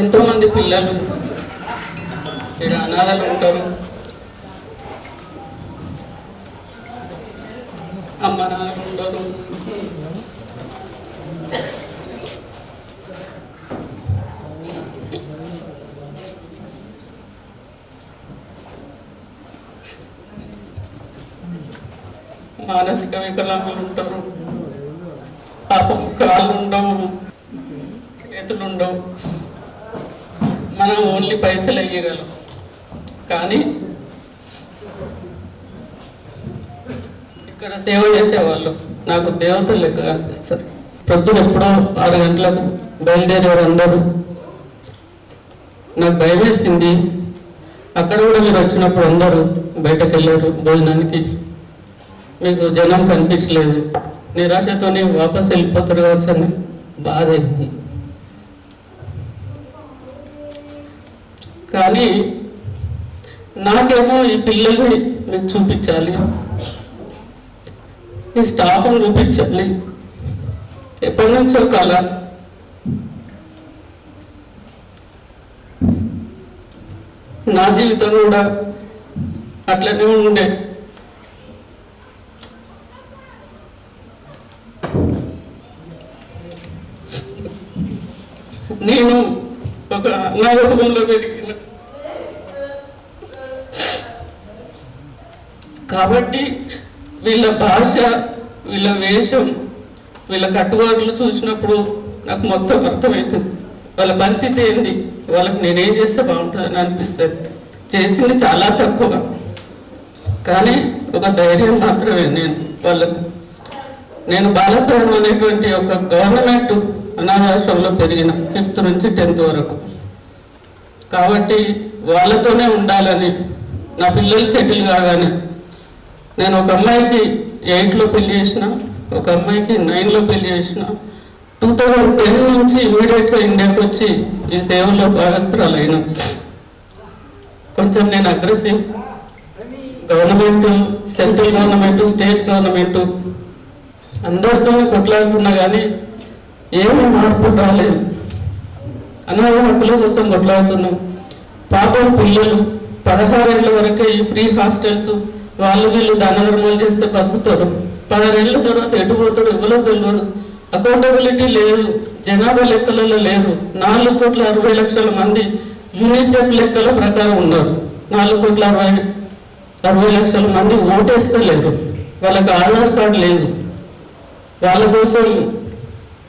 ఎంతోమంది పిల్లలు ఇక్కడ అనాథలు ఉంటారు. అమ్మ నాన్నలు ఉండరు మానసిక వికలాంగులు ఉంటారు. పాపం కాళ్ళు ఉండవు. చేతులు ఉండవు. మనం ఓన్లీ పైసలు వేయగలం కానీ ఇక్కడ సేవ చేసేవాళ్ళు నాకు దేవతలు లెక్క అనిపిస్తారు ప్రొద్దున ఎప్పుడో ఆరు గంటలకు బయలుదేరేవారు అందరూ నాకు భయం వేసింది. అక్కడ కూడా మీరు వచ్చినప్పుడు అందరూ బయటకు వెళ్ళారు భోజనానికి. మీకు జనం కనిపించలేదు. నిరాశతోనే వాపస్ వెళ్ళిపోతారు కావచ్చు అని బాధ అయింది కానీ నాకేమో ఈ పిల్లల్ని మీకు చూపించాలి. ఈ స్టాఫ్ని చూపించాలి. ఎప్పటి నుంచో కళ నా జీవితం కూడా అట్లనే ఉండే. నేను ఒక అనాథంలో పెరిగిన కాబట్టి వీళ్ళ భాష వీళ్ళ వేషం వీళ్ళ కట్టుబాట్లు చూసినప్పుడు నాకు మొత్తం అర్థమవుతుంది. వాళ్ళ పరిస్థితి ఏంది? వాళ్ళకి నేనేం చేస్తే బాగుంటుందని అనిపిస్తుంది. చేసింది చాలా తక్కువ. కానీ ఒక ధైర్యం మాత్రమే నేను వాళ్ళకు. నేను బాలసహనం అనేటువంటి ఒక గవర్నమెంట్ అనాథాశ్రమంలో పెరిగిన ఫిఫ్త్ నుంచి టెన్త్ వరకు. కాబట్టి వాళ్ళతోనే ఉండాలని నా పిల్లలు సెటిల్ కాగానే నేను ఒక అమ్మాయికి ఎయిట్లో పెళ్ళి చేసిన ఒక అమ్మాయికి నైన్లో పెళ్ళి చేసిన టూ థౌజండ్ టెన్ నుంచి ఇమీడియట్గా ఇండియాకి వచ్చి ఈ సేవలో భాగస్థురాలు అయినా కొంచెం నేను aggressive. Government central government state government అందరితో కొట్లాడుతున్నా కానీ ఏమీ మార్పు రాలేదు. అనాథ హక్కుల కోసం కొట్లాడుతున్నాం. పాపం పిల్లలు పదహారేళ్ళ వరకే ఈ ఫ్రీ హాస్టల్స్ వాళ్ళు వీళ్ళు దాన చేస్తే బతుకుతారు. పదహారేళ్ళ తర్వాత ఎటుపోతారు ఎవరో తెలియదు అకౌంటబిలిటీ లేదు. జనాభా లెక్కలలో లేరు. నాలుగు కోట్ల అరవై లక్షల మంది యూనిసెఫ్ లెక్కల ప్రకారం ఉన్నారు. నాలుగు కోట్ల అరవై అరవై లక్షల మంది ఓటేస్తలేరు. వాళ్ళకి ఆధార్ కార్డు లేదు. వాళ్ళ కోసం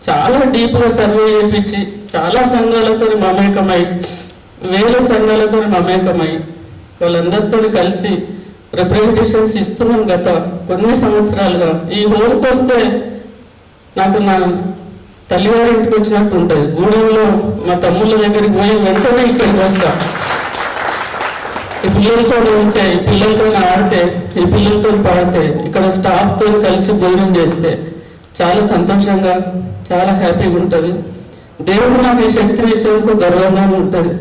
చాలా డీప్గా సర్వే చేయించి చాలా సంఘాలతో మమేకమై వేల సంఘాలతో మమేకమై వాళ్ళందరితో కలిసి రిప్రజెంటేషన్స్ ఇస్తున్నాం గత కొన్ని సంవత్సరాలుగా. ఈ హోమ్కి వస్తే నాకు నా తల్లివారి ఇంటికి వచ్చినట్టు ఉంటుంది. గూడెంలో మా తమ్ముళ్ళ దగ్గరికి పోయి వెంటనే ఇక్కడికి వస్తా. ఈ పిల్లలతో ఉంటే ఈ పిల్లలతో ఆడితే ఈ పిల్లలతో పాడితే ఇక్కడ స్టాఫ్తో కలిసి భోజనం చేస్తే చాలా సంతోషంగా చాలా హ్యాపీగా ఉంటుంది. దేవుడు నాకు ఈ శక్తిని ఇచ్చేందుకు గర్వంగానే ఉంటుంది.